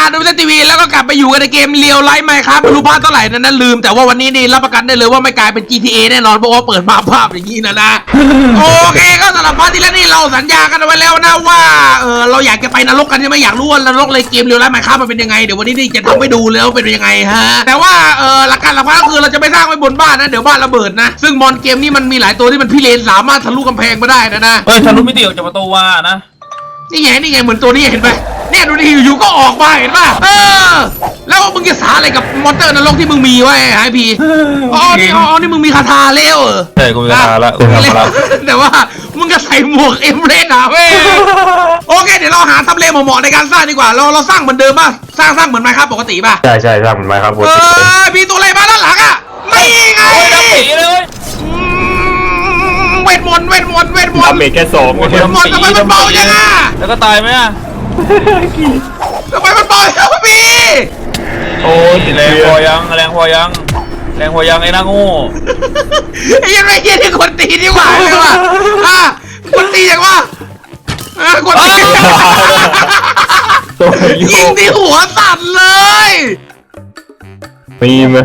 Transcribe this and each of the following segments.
การดูทีวีแล้วก็กลับไปอยู่กันในเกมเรียวไลฟ์ไหมครับไม่รู้ภาคเท่าไหร่นั้นนะลืม แต่ว่าวันนี้นี่รับประกันได้เลยว่าไม่กลายเป็น GTA แน่นอนเพราะว่าเปิดมาภาพอย่างนี้นะนะโอเคก็สำหรับพาร์ทที่แล้วนี่เราสัญญากันเอาไว้แล้วนะว่าเออเราอยากจะไปนรกกันใช่ไหมอยากรู้ว่านรกเลยเกมเรียวไลฟ์ไหมครับมันเป็นยังไงเดี๋ยววันนี้นี่จะทำให้ดูเลยว่าเป็นยังไงฮะแต่ว่าเออหลักการหลักพันก็คือเราจะไม่สร้างไว้บนบ้านนะเดี๋ยวบ้านระเบิดนะซึ่งมอนเกมนี้มันมีหลายตัวที่มันพิเรนสามารถทะลุกำแพงมาได้นะนะเฮ้ยทะลุมิติออกจากประตูว่านะนี่ไงนี่ไงเหมือนตัวนี้เห็นไหม เนี่ยดูดิอยู่ๆก็ออกมาเห็นป่ะเออ แล้วมึงจะสาอะไรกับมอนเตอร์นรกที่มึงมีไว้ไอพีอ๋อนี่อ๋อนี่มึงมีคาถาแล้วเหรอ ใช่กูมีคาถาละกูมีคาถาละแต่ว่ามึงก็ใส่หมวกเอ็มเรนอะเว้ยโอเคเดี๋ยวเราหาทำเลเหมาะๆในการสร้างดีกว่า เราเราสร้างเหมือนเดิมป่ะสร้างสร้างเหมือนไหมครับปกติป่ะใช่ใช่ทำไมครับผมเออมีตัวอะไรมาด้านหลังอะไม่ไงโอ้ยดำปีเลยเว้ยอืมเวทมนต์เวทมนต์เวทมนดาต์เมจแค่สองเวทมนต์ทำไมมันเบาจังอะแล้วก็ตายไหมอะ ทำไมมันเบาจังพี่โอ้ยติดแรแรงงพพออยังแรงพอยังแรงพอยังไอ้หน้าโง่ไอ้ยังไงเยี่ยที่คนตีดีกว่าเลยว่ะอะคนตีอย่างว่าอะคนตีตัวโยยิงกที่หัวสั่นเลยมีไหม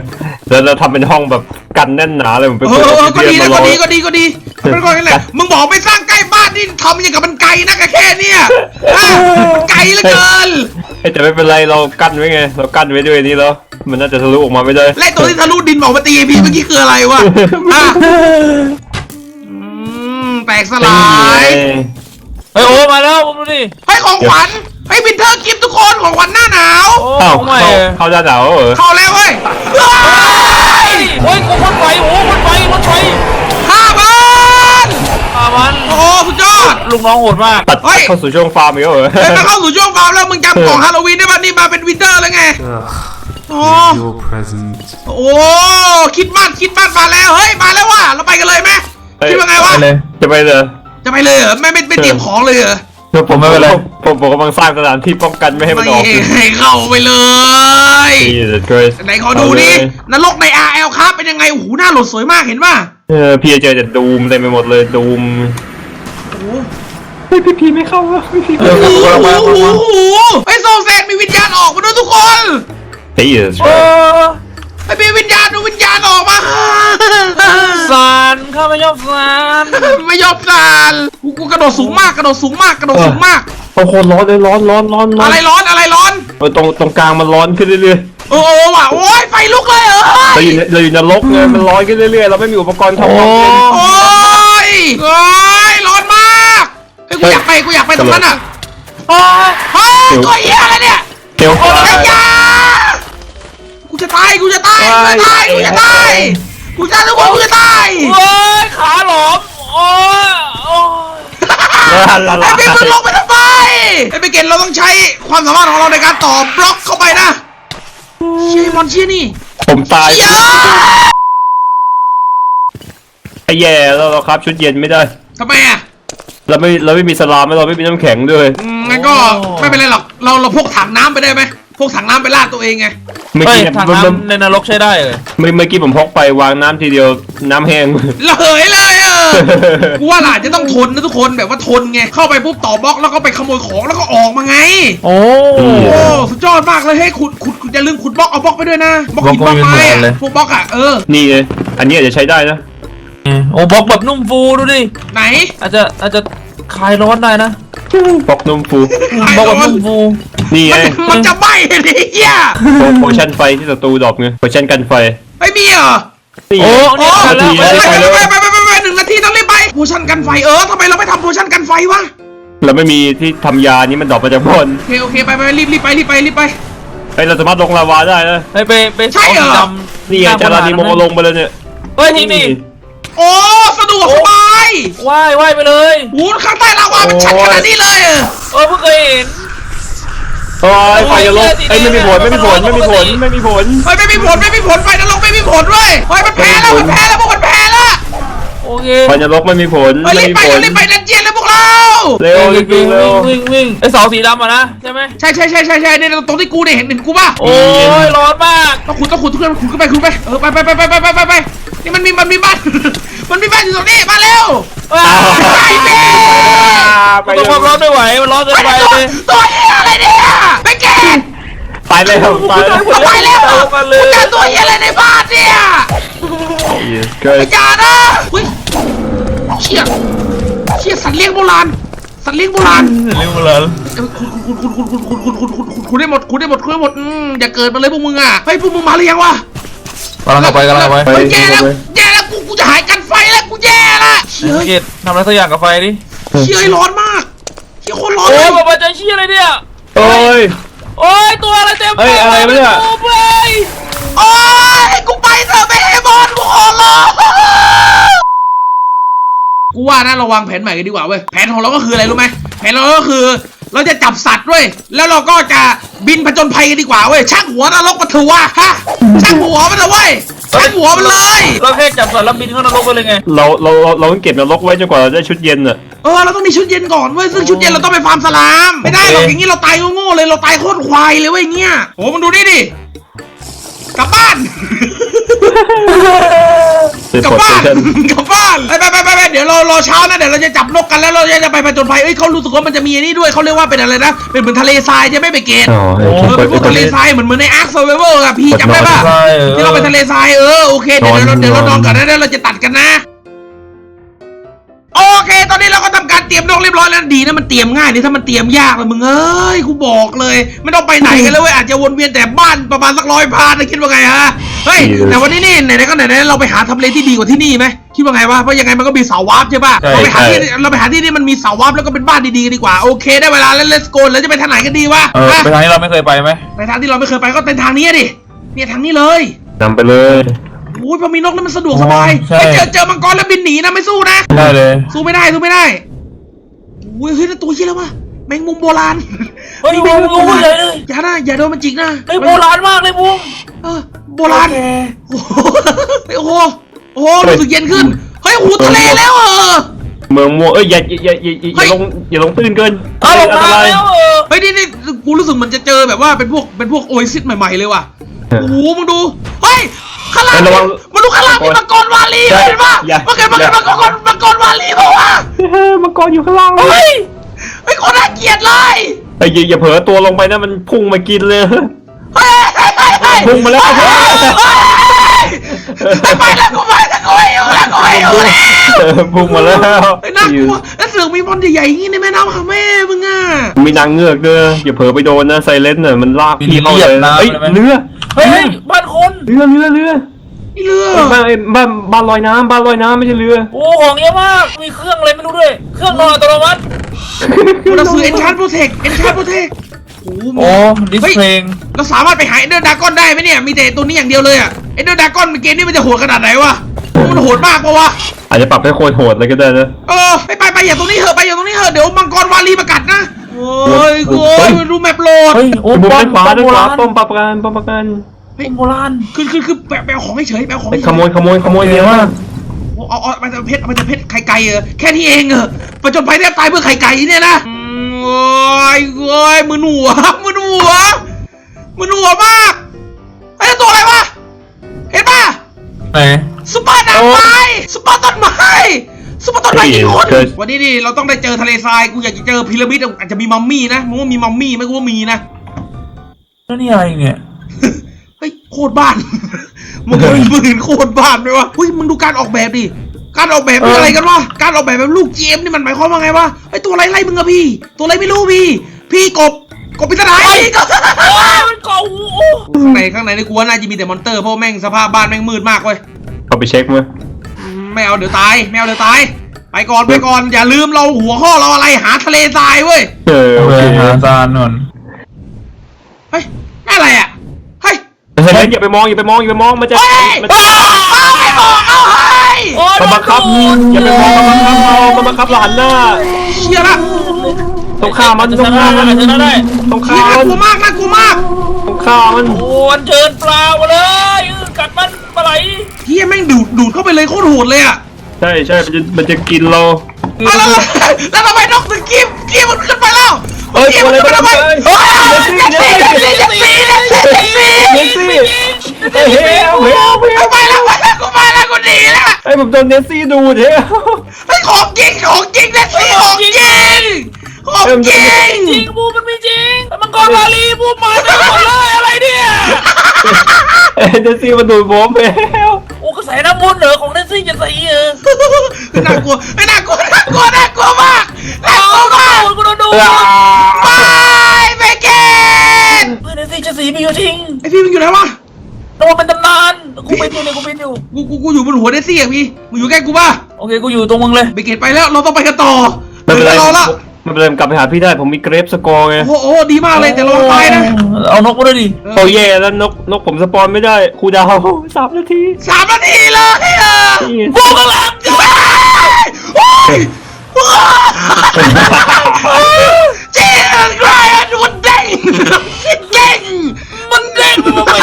แล้วเราทำเป็นห้องแบบกันแน่นหนาเลยผมไปเอเปิดออเอออกก็ซิดีเดียนนะมาก็รอดีก็ดีก็ดีเป็นคนนี่แหละมึงบอกไปสร้างใกล้บ้า นนี่ทำอย่างกับมันไกลนะแค่เนี่ยอะไกลเหลือเกินเฮ้ยแต่ไม่เป็นไรเรากั้นไว้ไง เรากั้นไว้ด้วยนี่แล้ว มันน่าจะทะลุออกมาไม่ได้ไล่ตัวที่ทะลุดินบอกมาตีพี่เมื่อกี้คืออะไรวะอะอืมแตกสลายเฮ้ยโอ้มาแล้วผมดูดิให้ของขวัญให้วินเทอร์กิฟทุกคนของขวัญหน้าหนาวโอ้อ้าวใหม่เข้าเข้าด้านหนาวเหรอเข้าแล้วเว้ยเฮ้ยโอ้ยกูพ่น ลูกน้องโหดมากตัดเฮ้ย เข้าสู่ช่วงฟาร์มอีกแล้วเหรอเฮ้ยมาเข้าสู่ช่วงฟาร์มแล้วมึงจำกล่องฮาโลวีนได้ป่ะนี่มาเป็นวินเทอร์แล้วไง Ugh, โอ้ your present. โอ้คิดมากคิดมากมาแล้วเฮ้ยมาแล้วว่ะเราไปกันเลยไหมคิดว่าไงวะไปเลยจะไปเลยจะไปเลยเหรอไม่ไม่ไม่เตรียมของเลยเหรอผมไม่เป็นไรผมผมกำลังสร้างสถานที่ป้องกันไม่ให้มันไม่ออกให้เข้าไปเลย Jesus Christ ไหนขอดูดินรกใน RL ครับเป็นยังไงโอ้โหหน้าโหลดสวยมากเห็นป่ะเออพี่จะเจอแต่ดูมเต็มไปหมดเลยดูมโอ้โหเฮ้ยพี่พีไม่เข้าอะพี่พีเออโอ้โหมามาโอ้โหมาโอ้โหไอ้โซเซตมีวิญญาณออกมาด้วยทุกคนเฮ้ย Jesus โอ้ Christ ไอ้มีวิญญาณดูวิญญาณออกมา สารข้าไม่ชอบสารไม่ยอมสานกูกูกระโดดสูงมากกระโดดสูงมากกระโดดสูงมาก โอ้โหร้อนเลยร้อนร้อนร้อนร้อนอะไรร้อนอะไรร้อน เออตรงตรงกลางมันร้อนขึ้นเรื่อยโอ้โหว่ะโอ้ยไฟลุกเลยเอ้ๆเรายอยู่ในเราอยู่ในนรกไงมันร้อนขึ้นเรื่อยๆเราไม่มีอุปกรณ์ทำความเย็นโอ้ยโอ้ย กูอยากไปกูอยากไปตรงนั้นอะโอ้ยเฮ้ยตัวเหี้ยอะไรเนี่ยเดี๋ยวไอ้ยากูจะตายกูจะตายกูจะตายกูจะตายกูจะทุกคนกูจะตายโอ้ยขาหลอมโอ้ยโอ้ยละละไอ้ละเป็นมึงลงไปทำไมไอ้ไปเกณฑ์เราต้องใช้ความสามารถของเราในการต่อบล็อกเข้าไปนะเชี่ยมอนเชี่ยนี่ผมตายเชี่ยไอ้แย่แล้วเราครับชุดเย็นไม่ได้ทำไมอะ เราไม่เราไม่มีสลามเราไม่มีน้ำแข็งด้วยอืมงั้นก็ไม่เป็นไรหรอก เราเราพกถังน้ำไปได้ไหมพกถังน้ำไปลาดตัวเองไง เมื่อเฮ้ยกี้เนี่ยถังเมื่อน้ำในนรกใช้ได้เลยเมื่อเมื่อกี้ผมพกไปวางน้ำทีเดียวน้ำแห้ง ระเหยเลยเออ กูว่าหลานจะต้องทนนะทุกคนแบบว่าทนไง เข้าไปปุ๊บต่อบล็อกแล้วก็ไปขโมยของแล้วก็ออกมาไง โอ้โอ้สุดยอดมากเลยให้ยขุดขุดขุดอย่าลืมขุดบล็อกเอาบล็อกไปด้วยนะบล็อกหินบล็อกไม้อะพวกบล็อกอะเออ นี่ไงอันนี้อาจจะใช้ได้นะ โอ้บล็อกแบบนุ่มฟูดูดิ ไหนอาจจะอาจจะคลายร้อนได้นะบล็อกนมฟูบล็อกแบบนุ่มฟู นี่ไงมันมันจะไหม้เลยเฮียโพชั่นไฟที่ศัตรูดรอปไงโพชั่นกันไฟไม่มีเหรอนี่โอ้ไงนี่ทันแล้วไปไปไปแล้วไปไปไปไปไปหนึ่งนาทีต้องรีบไปโพชั่นกันไฟเออทำไมเราไม่ทำโพชั่นกันไฟวะเราไม่มีที่ทำยานี่มันดรอปมาจากบนโอเคโอเคไปไปรีบรีบไปรีบไปรีบไปเฮ้ยเราสามารถลงลาวาได้นะไปไปไปใช่เหรอาสีดำนี่ไงจารานิโมลงไปเลยเนี่ยเฮ้ยที่นี่ โอ้สะดวกสบาปว่ายว่ายไปเลยหูข้างใต้ลาวามันชัดขนาดนี้เลยเออเพิ่งเคยเห็นโอ้ยไฟจะลบไอ้ไม่มีผลไม่มีผลไม่มีผลไม่มีผลเฮ้ไม่มีผลไม่มีผลไฟนรกไม่มีผลเว้ยไฮ้มันแพ้แล้วมันแพ้แล้วพวกมันแพ้แล้วโอเคไฟนรกไม่มีผลเฮ้ยรีไม่มีไปผลรีบไปนันเจียนแล้วพวกเราเร็วรีวิ่งเร็ววิ่งวิ่งไอ้เสาสีดำอะนะใช่ไหมใช่ใช่ใช่ใช่ใช่เนี่ยตรงที่กูเนี่ยเห็นเห็นกูป่ะโอ้ยร้อนมากต้องขุดต้องขุดเพื่อนขุดขึ้นไปขุดไปเออไปไปไปไปไปไปไป นี่มันมีมันมีบ้าน มันมีบ้านอยู่ตรงนี้มาเร็วว้าไปวเบ้ไปมันต้องความร้อนไม่ไหวมันร้อนเกินไปตัวเลยตัวเหี้ยอะไรเนี่ยไปเกตตายแล้วตายแล้วไปแล้วตามมาเลกูยเจอตัวเหี้ยอะไรในบ้านเนี่ย Yes, good. ไอ้จ่านะเฮ้ยเชี่ยเชี่ยสัตว์เลี้ยงโบราณสัตว์เลี้ยงโบราณเร็วเลยเออคุณคุณคุณคุณคุณคุณคุณคุณคุณคุณได้หมดคุณได้หมดคุณได้หมดอืมอย่าเกิดมาเลยพวกมึงอะเฮ้ยพวกมึงมาหรือยังวะ กำลังไปกำลังไปไปเฮ้ยแย่แล้วไปแย่แล้วกูกูจะหายกันไฟแล้วกูแย่ละเชี่ยเกตทำอะไรสักอย่างกับไฟดิเชี่ยร้อนมากเชี่ยโคนร้อนโอ้เลยยบ้าบ้าใจเชี่ยอะไรเนี่ยโอ้ยโอ้ยตัวอะไรเต็มเฮ้ยอะไรวะเนี่ยโอ้ยโอ้ยกูไปเถอะไม่ให้บอลกูขอร้องกูว่านะเราวางแผนใหม่กันดีกว่าเว้ยแผนของเราก็คืออะไรรู้ไหมแผนเราก็คือ เราจะจับสัตว์เว้ยแล้วเราก็จะบินผจญภัยกันดีกว่าเว้ยชักหัวนรกมาเถอะวะฮะชักหัวมันเถอะเว้ยชักหัวมันเลย เราแค่จับสัตว์แล้วบินเข้านรกไปเลยไง เราเราเราเราต้องเก็บนรกไว้จนกว่าเราได้ชุดเย็นอะเออเราต้องมีชุดเย็นก่อนเว้ยซึ่งชุดเย็นเราต้องไปฟาร์มสลามไม่ได้หรอกอย่างนี้เราตายโง่ๆเลยเราตายโคตรควายเลยเว้ยเงี้ยโอ้มึงดูนี่ดิกลับบ้าน ซื้อกลับพอบ้านเทนกลับบ้านไปไปไปไปไปเดี๋ยวเรารอเช้านะเดี๋ยวเราจะจับนกกันแล้วเราจะไปผจญภัยเอ้ยเขารู้สึกว่ามันจะมีอันนี้ด้วยเขาเรียกว่าเป็นอะไรนะเป็นเหมือนทะเลทรายใช่ไหมไปเกตอ๋อเออเป็นพวกทะเลทรายเหมือนเหมือนในอาร์คเซอร์ไวเวอร์อะพี่จำได้ปะใช่เออที่เราไปทะเลทรายเออโอเคเดี๋ยวเราเดี๋ยวเรานอนก่อนนะเดี๋ยวเราจะตัดกันนะโอเค ตอนนี้เราก็ทำการเตรียมนกเรียบร้อยแล้วดีนะมันเตรียมง่ายนี่ถ้ามันเตรียมยากเลยมึงเอ้ยกูบอกเลย ไม่ต้องไปไหนกันเลยเว้ยอาจจะวนเวียนแต่บ้านประมาณสักร้อยพานนะคิดว่าไงฮะ เฮ้ยแต่วันนี้นี่ไหนๆก็ไหนๆเราไปหาทำเลที่ดีกว่าที่นี่ไหมคิดว่าไงวะเพราะยังไงมันก็มีเสาวาร์ปใช่ป่ะใช่เราไปหาที่เราไปหาที่นี่มันมีเสาวาร์ปแล้วก็เป็นบ้านดีๆกันดีกว่าโอเคได้เวลาแล้ว let's go แล้วจะไปทางไหนกันดีวะเออฮะไปทางที่เราไม่เคยไปไหมไปทางที่เราไม่เคยไปก็เป็นทางนี้ดิเนี่ยทางนี้เลยนำไปเลย โอ้ยพอมีนกแล้วมันสะดวกสบายใช่ไปเจอเจอมังกรแล้วบินหนีนะไม่สู้นะ ได้เลย สู้ไม่ได้สู้ไม่ได้โอ้ยเฮ้ยนั่นตัวเหี้ยแล้ววะ แมงมุมโบราณเฮ้ยแมบูงมมุมโบรู้ราณเลยเลยอย่านะอย่าโดนมันจิกนะเฮ้ยโบราณมากเลยบูมเออโบราณโอ้โหโอ้โหโอ้โหรู้สึกเย็นขึ้นเฮ้ยหูทะเลแล้วเออเมืองม่วงเอ้ยอย่าอย่าอย่าอย่าอย่าลงอย่าลงตื้นเกินเอาลงอันตมารายแล้วเออเฮ้ยนี่นี่กูรู้สึกเหมันจะเจอแบบว่าเป็นพวกเป็นพวกโอเอซิสใหม่ๆเลยว่ะโอ้โหมึงดูเฮ้ยข้างล่างเฮ้ยระวังมึงดูข้างล่างมีมังกรวาลีใช่เห็นปะอย่ามันเกิดมันเกิดอย่ามังกรมังกรวาลีเปล่าวะเฮ้ยมังกรอยู่ข้างล่างเฮ้ย เฮ้ยคนน่าเกลียดเลยไอ้ยอย่าอย่าเผลอตัวลงไปนะมันพุ่งมากินเลย เฮ้ยเฮ้ยเฮ้ยเฮ้ยพุ่งมาแล้ว เฮ้ยไปแล้วกูไปแล้วกูไม่อยู่แล้วกูไม่อยู่แล้วเออพุ่งมาแล้วเฮ้ยน่ากลัวแล้วเสือกมีบอลใหญ่ๆอย่างงี้ในแม่น้ำหาแม่มึงอะมีนางเงือกด้วยอย่าเผลอไปโดนนะไซเลนน่ะมันลากมีพี่เข้าเรีเลยบน้ำเอ้ยเลยไหมเรือเฮ้ยเฮ้ยบ้านคน เรือเรือเรือนี่เรือเอ้ยบ้านเอ้ยบ้านบ้านลอยน้ำบ้านลอยน้ำไม่ใช่เรือ โอ้ของเยอะมาก มีเครื่องอะไรไม่รู้ด้วย เครื่องนอนอัตโนมัติ เราซื้อเอ็นชาร์โปรเทคเอ็นชาร์โปรเทคโอ้โหโอ้ดิสเพลงเราสามารถไปหาเอ็นเดอร์ดากอนได้ไหมเนี่ย มีแต่ตัวนี้อย่างเดียวเลยอะเอ็นเดอร์ดากอนเกมนี้มันจะโหดขนาดไหนวะ มันโหดมากปะวะ อาจจะปรับให้โคตรโหดเลยก็ได้นะ เออไปไปไปอย่าตรงนี้เหอะไปอย่าตรงนี้เหอะเดี๋ยวมังกรวาลีมากัดนะ โอ้ยโอ้ยดูแมปโหลดเฮ้ยโอ้ไอ้บุกป้อด้ามนขวาป้อมด้านโบขวาราณป้อมปราบการป้อมปราการ ป้อมโบราณ คือคือคือแปลแปลของเฉยแปลของไอ้เฉยขโมยขโมยขโมยเยอะมากโอ้เอาเอมันจะเพชรมันจะเพชรไข่ไก่เออแค่นี้เองเออประจนภัยแทบตายเพื่อไข่ไก่เนี่ยนะโอ้ยโอ้ยมือหนัวมือหนัวมือหนัวมากไอ้ยตัวอะไรวะเห็นปะไหนซุปเปอร์ดาบไม้ซุปเปอร์ต้นไม้ซุปเปอร์ต้นไม้กี่คนวันนี้ดิเราต้องได้เจอทะเลทรายกูอยากจะเจอพีระมิดอาจจะมีมัมมี่นะมึงว่ามีมัมมี่ไหมกูว่ามีนะแล้วนี่อะไรเนี่ย ฮ้ยโคตรบ้าน มึงเคยมึงเห็นโคตรบ้านไหมวะเฮ้ยมึงดูการออกแบบดิการออกแบบเป็นอะไรกันวะการออกแบบแบบลูกเจมส์นี่มันหมายความว่าไงวะไอ้ยตัวอะไรไล่มึงอะพี่ ตัวอะไรไม่รู้พี่ พี่กบกบพิศดารพี่กบโอ้ยมันเก่าโอ้ข้างในข้างในในกูว่าน่าจะมีแต่มอนเตอร์เพราะว่าแม่งสภาพบ้านแม่งมืดมากเว้ยเอาไปเช็คมั้ยอืมไม่เอาเดี๋ยวตายไม่เอาเดี๋ยวตายไปก่อนไปก่อนอย่าลืมเราหัวข้อเราอะไรหาทะเลทรายเว้ยเออโอเอเคอหาซานนนเฮ้ยนั่นอะไรอะเฮ้ ยไซเลนอย่าไปมองอย่าไปมองอย่าไปมองมันจะเฮ้ยมันเฮ้จะยเอาไม่บอกเอาเฮ้ยโอ้ยมันบังคับอย่าไปมองมันบังคับเรามันบังคับเราหันหน้าเชี่ยละต้องฆ่ามันจะต้ชองนะฆ่ามันได้ชนะได้ต้องเชี่ฆ่ายน่ามันกลัวมากน่ากลัวมากต้องฆ่ามันโอ้ยเจิญปลามาเลยเออกัดมันปลาไหลเฮียแม่งดูดดูดเข้าไปเลยโคตรโหดเลยอะใช่ใช่มันจะมันจะกินเราอะแล้วแล้วแล้วทำไมนกถึงกีบกีบมันขึ้นไปแล้ว เอ้ยกีบมันขึ้นไปทำไมตัวอะไรเฮ้ยตัวอะไรเจ็ดสี่เจ็ดสี่เจ็ดสี่เจ็ดสี่เนสซี่เฮ้ยเฮ้ยเฮ้ยเฮ้ยกูไปแล้วไปแล้วกูไปแล้วกูหนีแล้วไอ้ผมโดนเนสซี่ดูเถอะไอ้ยของจริงของจริงเจ็ดสี่ของจริงของจริงจริงบูมันไม่จริงแต่มังกกรมาลีผู้มาเต็มหมดเลยอะไรเนี่ยเอ้ยเดซี่มาดูดผมแล้วโอ้กระแสน้ำมนต์เหรอของเนสซี่จะใส่เออน่ากลัวไม่น่ากลัวน่ากลัวน่ากลัวมากน่าก ลัวมากโอ้ยกูโดนดูอ่าไปเบเกนเพื่อนเนสซี่จะสีมีอยู่จริงไอพี่มึงอยู่ไหนวะ โดนเป็นตำนานกูเป็นอยู่เลยกูเป็นอยู่ กูกูกูอยู่บนหัวเดซี่อะพี่มึงอยู่ใกล้กูป่ะโอเคกูอยู่ตรงมึงเลยเบเกตไปแล้วเราต้องไปกันต่อไม่เป็นไรรอละไม่เป็นไรกลับไปหาพี่ได้ผมมีเกรฟสกอร์ไงโอ้โหดีมากเลยแต่เราตายนะเอานกมาด้วยดิโอ้แย่แล้วนกนกผมสปอนไม่ได้ครูดาวสามนาทีสามนาทีเลยอะนี่พวกกำลังจะ โอ้ยเจ๊ไกรอันมันเด้งเด้งมันเด้งมันไป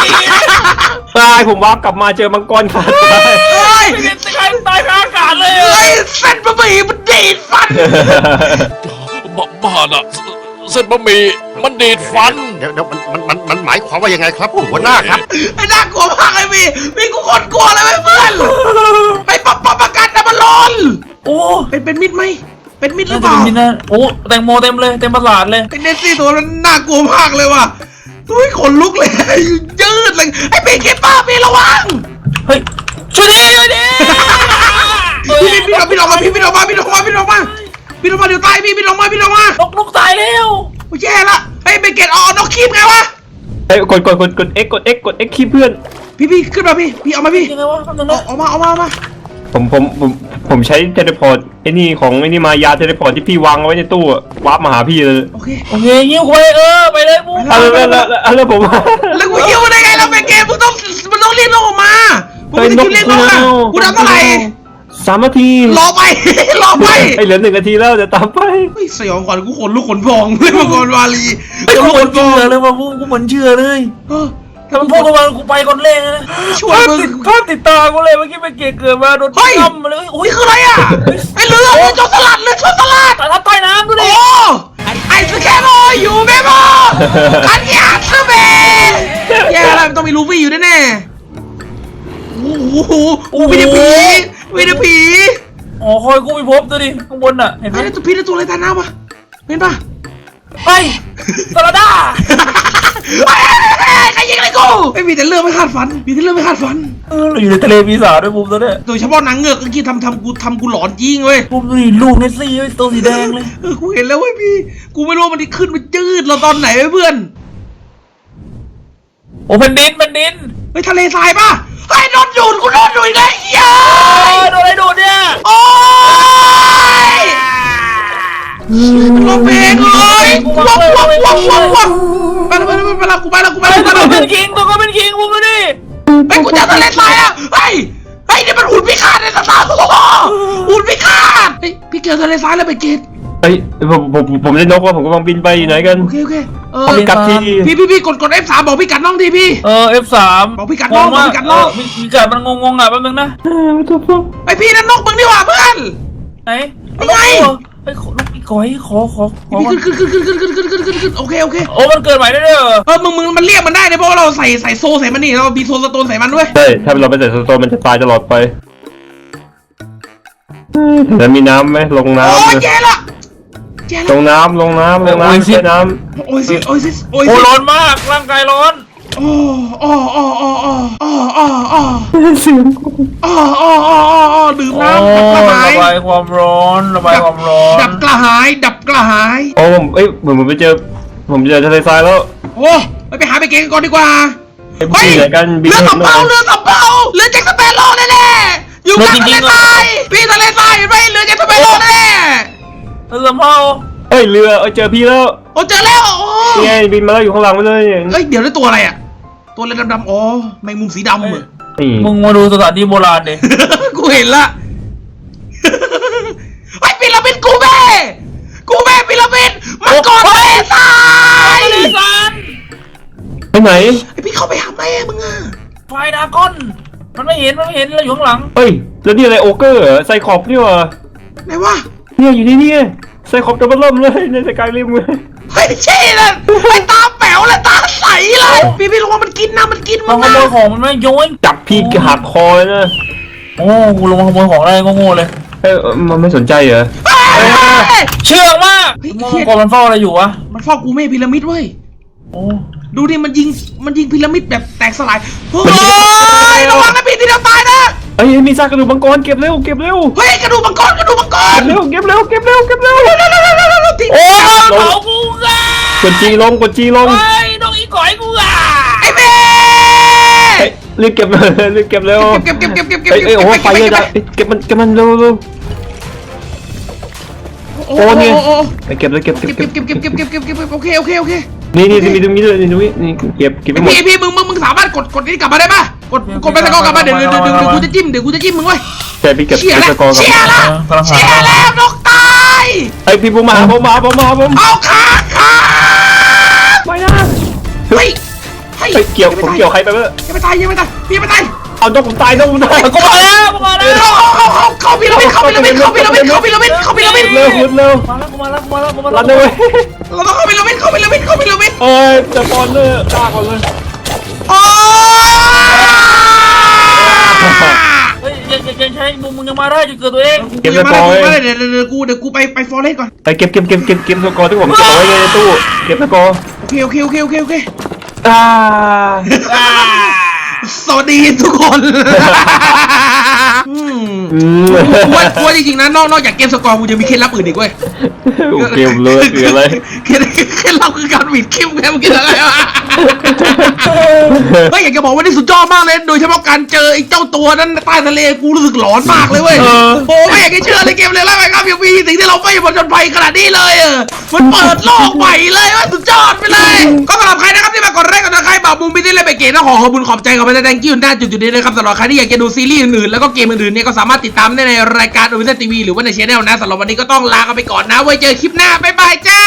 ตายผมวาร์ปกลับมาเจอมังกรขาดตายเฮ้ยไม่ได้ตายตายกลางอากาศเลยเฮ้ยเส้นบะหมี่มันดีดฟันบ้าบ้าน่ะเส้นบะหมี่มันดีดฟัน เดี๋ยวเดี๋ยวมันมันมันมันหมายความว่ายังไงครับหัวหน้าครับ ไอ้น่ากลัวมากเลยพี่พี่กูคนกลัวเลยเว้ยเพื่อน เป็นเป็นมิดไหมเป็นมิดหรืน่าอเปจะล่าเป็นมินนะโอ้แตงโมเต็มเลยเต็มประสาทเลย ไอ้เนสซี่ตัวนั้นน่ากลัวมากเลยว่ะอุ้ยขนลุกเลยยืดเลยไอ้ปีเก็บป้าพี่ระวังเฮ้ยช่วยดิช่วยดิพี่พี่พี่ลงพี่ลงมาพี่พี่ลงมาพี่ลงมาพี่ลงมาพี่ลงมาเดี๋ยวตายพี่พี่ลงมาพี่ลงมานกนกตายแล้วโอ้ยแย่ละไอ้เบเกตเอานกคีบไงวะเฮ้ยกดกดกดกด X กด X กด X คีย์เพื่อน พี่พี่ขึ้นมาพี่พี่เอามาพี่ยังไงวะคำนึงเอานะเอามาเอามาเอามา ผมผมผมผมใช้เทเลพอร์ตไอ้นี่ของไอ้นี่มายาเทเลพอร์ตที่พี่วางเอาไว้ในตู้อะวาร์ปมาหาพี่เลยโอเคโอเคยิ้วคุยเออไปเลยบูเอาแล้วแล้วแล้วแล้วผมแล้วกูหิวได้ไงเราเบเกตมึงต้องมึงต้องรีบลงออกมามึงไม่ได้คิดเล่นนกอะกูทำเท่าไหร่สามนาทีรอไปรอไปไอ้เหลือหนึ่งนาทีแล้วเดี๋ยวตามไปเฮ้ยสยองก่อนกูขนลุกขนพองเลยมังกรวาลีไอ้ขนกูลุกเหขมือนนพอเชื่องเลยว่ะบูกูเหมือนเชื่อเลย เออถ้ามันพูดกับมันกูไปก่อนแรกเลยนะช่วยมึงภาพติดตากูเลยเมื่อกี้ไปเกตเกิดมาโดนเฮ้ยตั้มมาเลยโอ้ยนี่คืออะไรอะไอ้เรือไอ้โจรสลัดเรือโจรสลัด แต่ถ้าใต้น้ำดูดิ โอ้ไอ้สแคโรอยู่แม่บออันยาสเบแย่แล้วมันต้องมีลูฟี่อยู่แน่ๆโอ้โหวินาผีวินาผีอ๋อคอยกูไปพบดูดิข้างบนน่ะเห็นไหมไอ้ตัวพี่ตัวอะไรตาหน้าวะเห็นปะ ไปสลัดด้า ใครยิงอะไรกูไม่มีแต่เรื่องไม่คาดฝัน มีแต่เรื่องไม่คาดฝัน เออเราอยู่ในทะเลปีศาจด้วยบูมตัวเนี้ยโดยเฉพาะหนังเงือกเมื่อกี้ทำทำกูทำกูหลอนจริงเว้ยบูมดูดิลูกเนสซี่เว้ยตัวสีแดงเลยเออกูเห็นแล้วเว้ยพี่ กูไม่รู้ว่ามันจะขึ้นมันจืดเราตอนไหนเว้ยเพื่อน โอ้แผ่นดินแผ่นดินเฮ้ยทะเลทรายป่ะไอ้ยโดนดูดกูโดนดูดอีกแล้วเย้เอ้ยยโดนอะไรโดนเนี่ยโอ้ยมันร้องเพลงเลยวับวับวับวับวับ ไปแล้วไปแล้วไปแล้วกูไปแล้วกูไปแล้วตัวไปก็แล้วเป็นคิงตัวก็เป็นคิงบูมดูดิไอ้กูเจอทะเลทรายอะเฮ้ยเฮ้ยนี่มันหุ่นพิฆาตในสตาร์หุ่นพิฆาตเฮ้ยพี่เจอทะเลทรายแล้วไปกินเฮ้ยผมผมผมได้นกว่าผมกำลังบินไปอยู่ไหนกันโอเคโอเคเออผมกลับที่พี่พี่พี่กดกด F3 บอกพี่กัดน้องทีพี่เออ F3 บอกพี่กัดน้องบอกพี่กัดน้องมีมีกัดมันงงๆอะแป๊บนึงนะไอพี่นั่นนกมึงนี่หว่าเพื่อนไหนเป็นไง ไอ้ขอนกอีกอยขอขอขอพี่ขึ้นขึ้นขึ้นขึ้นขึ้นขึ้นขึ้นขึ้นขึ้นขึ้นโอเคโอเคโอ้มันเกิดใหม่ได้ด้วยเหรอเออมึงมึงมันเรียกมันได้เลยเพราะว่าเราใส่ใส่โซ่ใส่มันนี่เรามีโซสโตนใส่มันด้วยใช่ถ้าเราไปใส่สโตนมันจะตายตลอดไปแล้วมีน้ำไหมลงโอ้น้ำยเลยแย่ละแย่ลละงน้ำลงน้ำลงน้ำใช้น้โอ้ยสิโอ้ยสิโอ้ยโอ้สิร้อนมากร่างกายร้อน โอ้โอ้โอ้โอ้โอ้โอ้โอ้โอ้ำเสียงโอ้โอ้โอ้โอ้ดื่มน้ำดับก ระหายระบายความร้อนระบายความร้อนดับกระหาย ดับกระหาย โอ้ผมเอ้ยผมผมไปเจอ ผมเจอทะเลทรายแล้วโอ้ไปไปหาไปเก่งก่อนดีกว่าไอ้พี่ไหนกันบินเรือให้สำเภาหน่อยเรือสำเภาเรือแจ็คสเปโร่แน่ๆอยู่กลางทะเลทรายพี่ทะเลทรายเห็นไหมเรือแจ็คสเปโร่แน่เรือสำเภาเอ้ยเรือเอ้ยเจอพี่แล้วๆโอ้เจอแล้วโอ้นี่ไงบินมาแล้วอยู่ข้างหลังไปเลยเฮ้ยเดี๋ยวได้ตัวอะไรอะตัวอะไรดำๆอ๋อแมงมุมสีดำเหรอนี่มึงมาดูสถานที่โบราณดิกูเห็นละ ไอ้พีระมิดกูแม่กูแม่พีระมิดมันก่อนทะเลทรายทะเลซานไปไหนไอ้พี่เข้าไปหาแม่มึงอะไฟดากอน มันไม่เห็นมันไม่เห็นเราอยู่ข้างหลังเฮ้ยแล้วนี่อะไรโอเกอร์เหรอไซคอปนี่วะไหนวะเนี่ยอยู่นี่นี่ไซคอปจะมาเริ่มเลยในสกายริมเลยไอ้เชี่ยนั่นไอ้ตาแป๋วเลยตาใสเลยพี่พี่ลงมามันกินนะมันกินมามึขงโมนะยของมันไม่โยนจับพี่หักคอเลยนะโอ้กูลงมาขโมยของได้โง่ๆเลย เอ้ยมันไม่สนใจเหรอเฮ้ยเชื่องมากเฮ้ยมังกรมันเฝ้าอะไรอยู่วะมันเฝ้ากูแม่พีระมิดเว้ยโอ้ดูดิมันยิงมันยิงพีระมิดแบบแตกสลายเฮ้ยระวังนะพี่ที่เดียวตายนะเอ้ยมีซากกระดูกมังกรเก็บเร็วเก็บเร็วเฮ้ยกระดูกมังกรกระดูกมังกรเก็บเร็วเก็บเร็วเก็บเร็วเก็บเร็วทิ้งโอ้ยเผากูอะกดจีลงกดจีลงเฮ้ยน้องอีก่อยกูอะไอ้เบ้ เอ้ยรีบเก็บรีบเก็บเร็วเก็บเก็บเก็บเก็บเก็บเอ้ยเก็บเอ้ยโอ้โหไฟเยอะเก็จับงเก็บมันเก็บมันเร็วเร็วโอ้โอ้เนี่ยโอ้ไปเก็บเลยเก็บเก็บเก็บเก็บเก็บเก็บเก็บเก็บเก็บเก็บโอเคโอเคโอเคนี่นี่มีตรงนี้ด้วยนี่ตรงนี้นี่เก็บเก็บไปหมดพี่พี่มึงมึงมึงสามารถกดกดนี้กลับมาได้ปะกดกดไปตะกอกลับมาเดี๋ยวเดี๋ยวเดี๋ยวเดี๋ยวกูจะจิ้มเดี๋ยวกูจะจิ้มมึงเว้ยแต่พี่เก็บเชี่ยเก็บแล้วสกอร์ก่อนเชี่ยแล้วเชี่ยแล้วนกตายไอยพี่ผมมาผมมาผมมาผมเอาขาขาไม่นะเฮ้ย เฮ้ยเฮ้ยเกี่ยวผมเกี่ยวใครไปเมื่อยังไม่ตายยังไม่ตายพี่ยังไม่ตายเอานกผมตายนกผมตายกูมาแล้วกูมาแล้วเข้าเข้าเข้าเข้าพีระมิดเข้าพีระมิดเข้าพีระมิดเข้าพีระมิดเข้าพีระมิดเร็วคุณเร็วมาแล้วกูมาแล้วกูมาแล้วกูมารัแล้นวเลยเราต้องเข้าพีระมิดเข้าพีระมิดเข้าพีระมิดเอ้ยจะบอลเลยจ้าก่อนเลยโอ้เฮ้ยยังยังยังใช้มุมมึงยังมาได้จุดเกิดตัวเองเก็บสเดี๋ยวกอร์เดี๋ยวเดี๋ยวเดี๋ยวกูเดี๋ยวกูไปไปฟอร์เรสก่อนไปเก็บเก็บเก็บเก็บเก็บสกอร์ที่ผมเก็บเอาไว้ในตู้เก็บสกอร์โอเคโอเคโอเคโอเคโอเค อ่าสวัสดีทุกคนอืมอืมกูว่ากูว่าจริงๆนะนอกนอกจากเกมสกอร์กูจะมีเคล็ดลับอื่นอีกเว้ยเกมเลยคืออะไร เคล็ดเคล็ดลับคือการหวีดคิ้วแกมึงคิดอะไรวะ เฮ้ยอยากจะบอกว่านี่สุดยอดมากเลย โดยเฉพาะการเจอไอ้เจ้าตัวนั้นใต้ทะเลกูรู้สึกหลอนมากเลยเว้ย โอ้ไม่อยากจะเชื่อเลยเกมเลยแล้วไงครับยังมีสิ่งที่เราไม่ผจญภัยขนาดนี้เลยเออมันเปิดโลกใหม่เลยว่าสุดยอดไปเลย ก็สำหรับใครนะครับที่มากดไลค์กดติดตามบาบูมไม่ได้เล่นไปเกมนะขอขอบคุณขอบใจขอบคุณแตงกิ้วหน้าจุดๆนี้นะครับสำหรับใครที่อยากจะดูซีรีส์อื่นๆแล้วก็เกมอื่นๆเนี่ยก็สามารถติดตามได้ในรายการโอเวอร์ทีวีหรือว่าในช่องนะสำหรับวันนี้ก็ต้องลากันไปก่อนนะไว้เจอคลิปหน้าบ๊ายบายจ้า